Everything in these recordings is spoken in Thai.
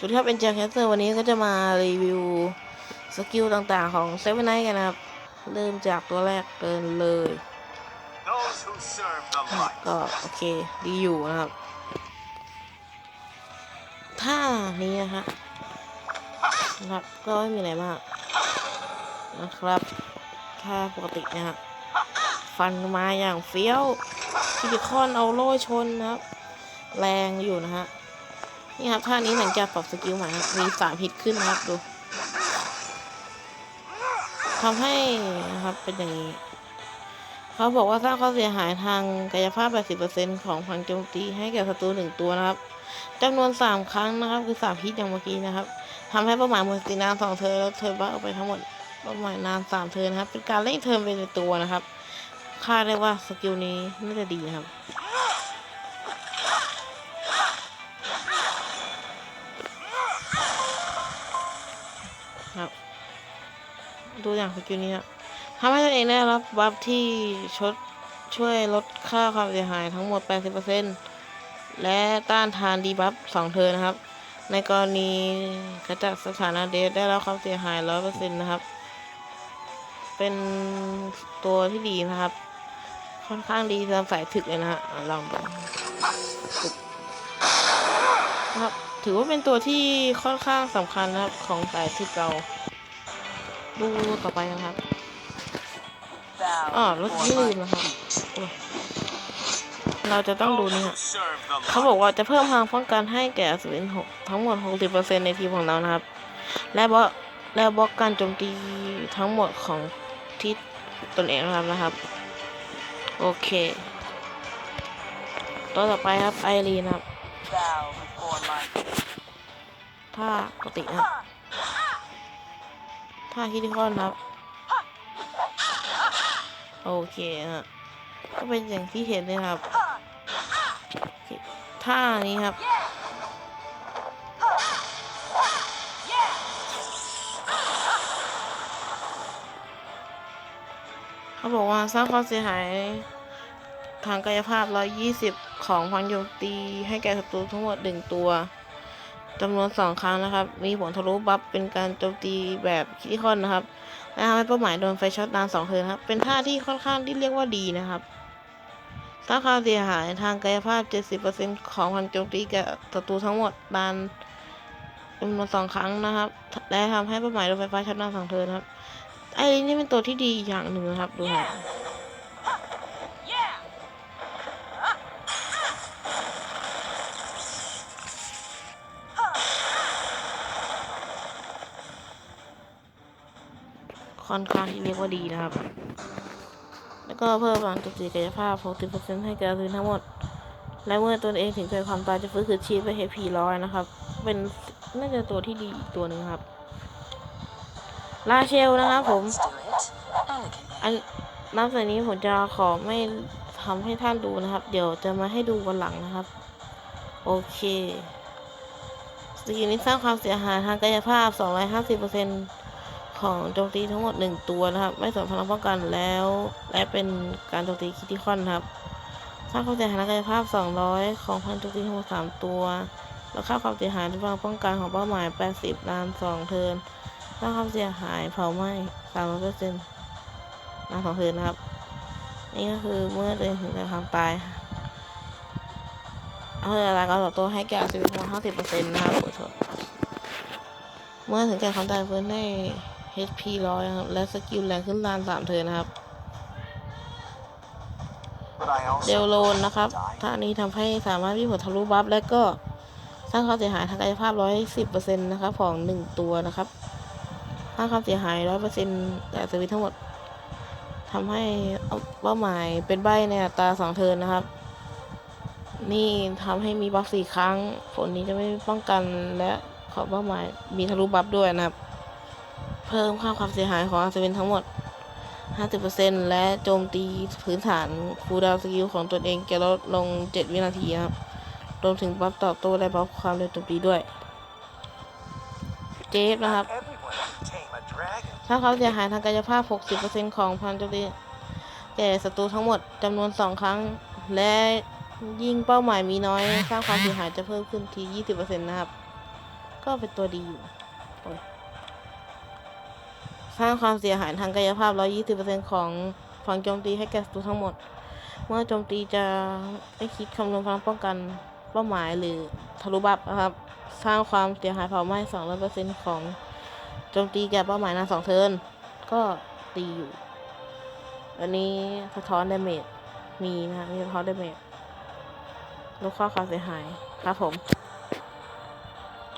สวัสดีครับเป็นแจ็คแคสเตอร์วันนี้ก็จะมารีวิวสกิลต่างๆของเซเว่นไนท์กันนะครับ เริ่มจากตัวแรกเดินเลย Those who serve the light. ก็โอเค ดีอยู่นะครับท่านี้นะฮะนะครับก็ไม่มีอะไรมาก นะครับท่าปกตินะฮะฟันมาอย่างเฟี้ยวคิดิคอนเอาโล่ชนนะครับ แรงอยู่นะฮะ นี่ครับท่านี้หลังจากปรับสกิลใหม่ครับมีสามฮิตขึ้นนะครับดูทำให้นะครับเป็นอย่างนี้ เขาบอกว่าสร้างความเสียหายทางกายภาพ 80%ของพลังโจมตีให้แก่ศัตรูหนึ่งตัวนะครับจำนวน 3 ครั้งนะครับ คือ 3 ฮิตอย่างเมื่อกี้นะครับทำให้เป้าหมายหมดสตินานสองเทิร์นแล้วเทิร์นบัคออกไปทั้งหมดเป้าหมายนาน3เทิร์นนะครับ เป็นการเล่นเทิร์นไปในตัวนะครับคาดได้ว่าสกิลนี้น่าจะดีนะครับ ครับ ดูอย่างสกิลนี้ครับทำให้ตัวเองได้รับบัฟที่ชดช่วยลดค่าความเสียหายทั้งหมด 80%และต้านทานดีบัฟ2เทิร์นะครับ ในกรณีกระจัดสถานะเดทได้รับความเสียหาย 100%นะครับ เป็นตัวที่ดีนะครับ ค่อนข้างดีสำหรับสายถึกเลยนะฮะลองดูครับ ถือว่าเป็นตัวที่ค่อนข้างสำคัญนะครับของสายที่เราดูต่อไปนะครับอ๋อรถที่ลืมนะครับเราจะต้องดูนี่ฮะเขาบอกว่าจะเพิ่มพลังป้องกันให้แก่อสูรหกทั้งหมด 60%ในทีมของเรานะครับ และบล็อกและบล็อกการโจมตีทั้งหมดของที่ตนเองนะครับนะครับ โอเค ตัวต่อไปครับไอรีนครับ ถ้าปกตินะครับถ้าคิดที่ข้อนครับ โอเคฮะก็เป็นอย่างที่เห็นเลยครับ ท่านี้ครับเขาบอกว่าสร้างความเสียหายทางกายภาพ 120 ของพังโจมตีให้แก่ศัตรูทั้งหมด 1 ตัว จำนวน2ครั้งนะครับ มีผลทะลุบัฟเป็นการโจมตีแบบคิดคอนนะครับและทำให้เป้าหมายโดนไฟช็อตนานสองเทินครับ เป็นท่าที่ค่อนข้างที่เรียกว่าดีนะครับสร้างความเสียหายทางกายภาพ 70%ของพันโจมตีแก่ศัตรูทั้งหมดนานจำนวนสองครั้งนะครับ และทำให้เป้าหมายโดนไฟฟ้าช็อตนานสองเทินครับ ไอ้นี่เป็นตัวที่ดีอย่างหนึ่งนะครับดูฮะ ค่อนข้างที่เรียกว่าดีนะครับ แล้วก็เพิ่มพลังจุดจีกายภาพ 60%ให้แก่พื้นทั้งหมด และเมื่อตนเองถึงเกิดความตายจะฟื้นคืนชีพไปเฮพีร้อยนะครับ เป็นน่าจะตัวที่ดีอีกตัวหนึ่งครับ ลาเชลนะครับผม อันนับจากนี้ผมจะขอไม่ทำให้ท่านดูนะครับ เดี๋ยวจะมาให้ดูวันหลังนะครับ โอเคสกิลนี้สร้างความเสียหายทางกายภาพ 250% ของโจมตีทั้งหมด 1 ตัวนะครับ ไม่สนพลังป้องกันแล้ว และเป็นการโจมตีคิติคอนครับสร้างความเสียหายกายภาพ 200 ของพลังโจมตีทั้งหมด 3 ตัว แล้วค่าความเสียหายที่พลังป้องกันของเป้าหมาย 80นาน2เทินสร้างความเสียหายเผาไหม้300%นต์นานสองคืนนะครับ นี่ก็คือเมื่อตัวเองถึงจะทำตายเอาอะไรก็ต่อตัวให้แก่ชีวิตของห้าสิบเปอร์เซ็นต์นะครับขอโทษเมื่อถึงแก่ความตายเพิ่อนได้ HP ร้อยครับ และสกิลแรงขึ้นลานสามเทินนะครับ เดลโลนนะครับท่านี้ทำให้สามารถวิ่งผลทะลุบัฟและก็สร้างความเสียหายทางกายภาพ110%นต์นะครับ ของ1ตัวนะครับสร้างความเสียหาย100%แต่สวิตทั้งหมดทำให้เป้าหมายเป็นใบในอัตราสองเทินนะครับ นี่ทำให้มีบัฟสี่ครั้ง ผลนี้จะไม่ป้องกันและขอเป้าหมายมีทะลุบัฟด้วยนะครับ เพิ่มค่าความเสียหายของอาเซเวนทั้งหมด 50%และโจมตีพื้นฐานคูดาวสกิลของตนเองจะลดลง 7 วินาทีครับ รวมถึงบัฟตอบโต้และบัฟความเร็วโจมตีด้วย เจฟนะครับ Everyone can tame a dragon. ถ้าเขาเสียหายทางกายภาพ 60%ของพันโจมตีแก่ศัตรูทั้งหมดจำนวน 2 ครั้ง และยิ่งเป้าหมายมีน้อยสร้างความเสียหายจะเพิ่มขึ้นที20%นะครับ ก็เป็นตัวดีอยู่ สร้างความเสียหายทางกายภาพ 120%ของฝั่งโจมตีให้แก่ศัตรูทั้งหมด เมื่อโจมตีจะไม่คิดคำนวณพลังป้องกันเป้าหมายหรือทะลุบัฟนะครับ สร้างความเสียหายเผาไหม้200%ของโจมตีแก่เป้าหมายนานสองเทิร์นก็ตีอยู่ อันนี้สะท้อนดาเมจมีนะครับมีสะท้อนดาเมจลดค่าความเสียหายครับผม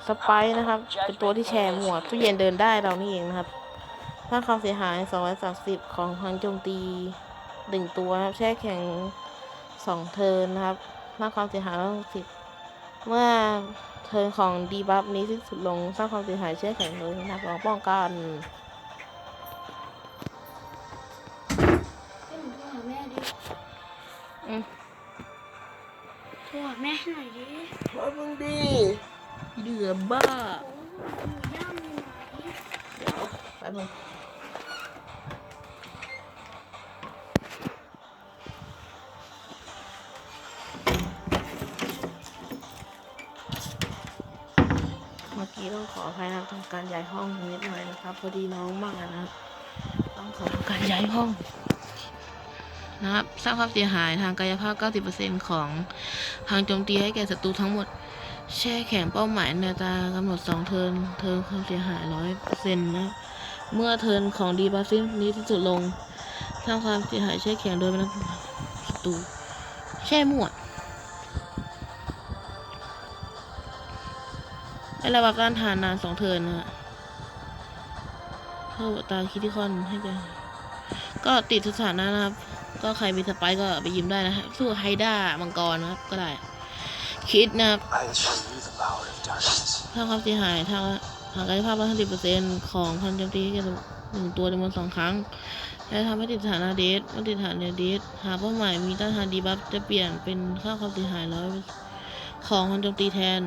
สไปร์นะครับ เป็นตัวที่แชร์หมวดตู้เย็นเดินได้เรานี่เองนะครับ สร้างความเสียหาย 230 ของทางโจมตีหนึ่งตัวนะครับ แช่แข็งสองเทิร์นนะครับสร้างความเสียหาย160เมื่อเทิร์นของดีบัฟนี้สิ้นสุดลงสร้างความเสียหายแช่แข็งเลยนะครับรองป้องกันให้หนูโทรหาแม่ดิอืมโทรหาแม่ให้หน่อยดิพอมึงดีเหลือบ้า โอ้หนูย่ามอยู่ไหนเดี๋ยวแป๊บนึง มื่อกี้ต้องขออภัยนะครับทำการย้ายห้องนิดหน่อยนะครับ พอดีน้องมากนะครับ ต้องขอทำการย้ายห้องนะครับสร้างความเสียหายทางกายภาพ 90%ของทางโจมตีให้แก่ศัตรูทั้งหมด แช่แข็งเป้าหมายในตรากำหนดสองเทิร์นเทิร์นความเสียหายร้อยเปอร์เซ็นะเมื่อเทิร์นของดีบัฟซินนี้ที่สุดลงสร้างความเสียหายแช่แข็งโดยไม่ต้องศัตรูแช่หมวด ได้ระบับต้านทานนานสองเทินนะฮะเข้าตาคิดที่คอนให้กันก็ติดสถานะนะครับ ก็ใครมีสไปก็ไปยืมได้นะฮะสู้ไฮด้ามังกรนะครับก็ได้ คิดนะครับถ้าความเสียหายทางทางกายภาพร้อยสิบเปอร์เซ็นต์ของพันจมตีให้กับหนึ่งตัวจำนวนสองครั้ง และทำให้ติดสถานะเดทเมื่ติดสถานะเดทหากเป้าหมายมีต้านทานดีบัฟจะเปลี่ยนเป็นค่าความเสียหายร้อยของพันจมตีแทน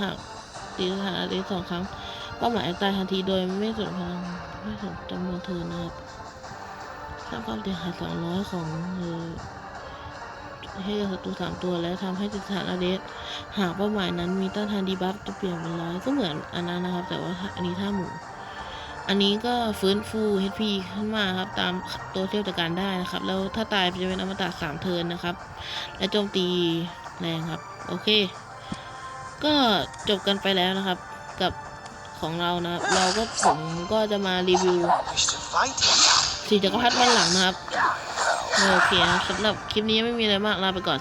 หาก ติดสถานะเดทสองครั้งเป้าหมายตายทันทีโดยไม่สนพลังไม่สนจำนวนเทิร์นะครับสร้างความเสียหายสองร้อยของเออให้กับศัตรูสามตัวและทำให้ติดสถานะเดทหากเป้าหมายนั้นมีต้านทานดีบัฟจะเปลี่ยนเป็นร้อยก็เหมือนอันนั้นนะครับ แต่ว่าอันนี้ท่าหมู อันนี้ก็ฟื้นฟู HP ขึ้นมาครับ ตามตัวเทียบจากการได้นะครับ แล้วถ้าตายจะเป็นอมตะสามเทินนะครับ และโจมตีแรงครับ โอเค ก็จบกันไปแล้วนะครับ กับของเรานะเราก็ผมก็จะมารีวิวสีจักรพรรดิวันหลังนะครับ โอเคนะครับสำหรับคลิปนี้ไม่มีอะไรมากลาไปก่อน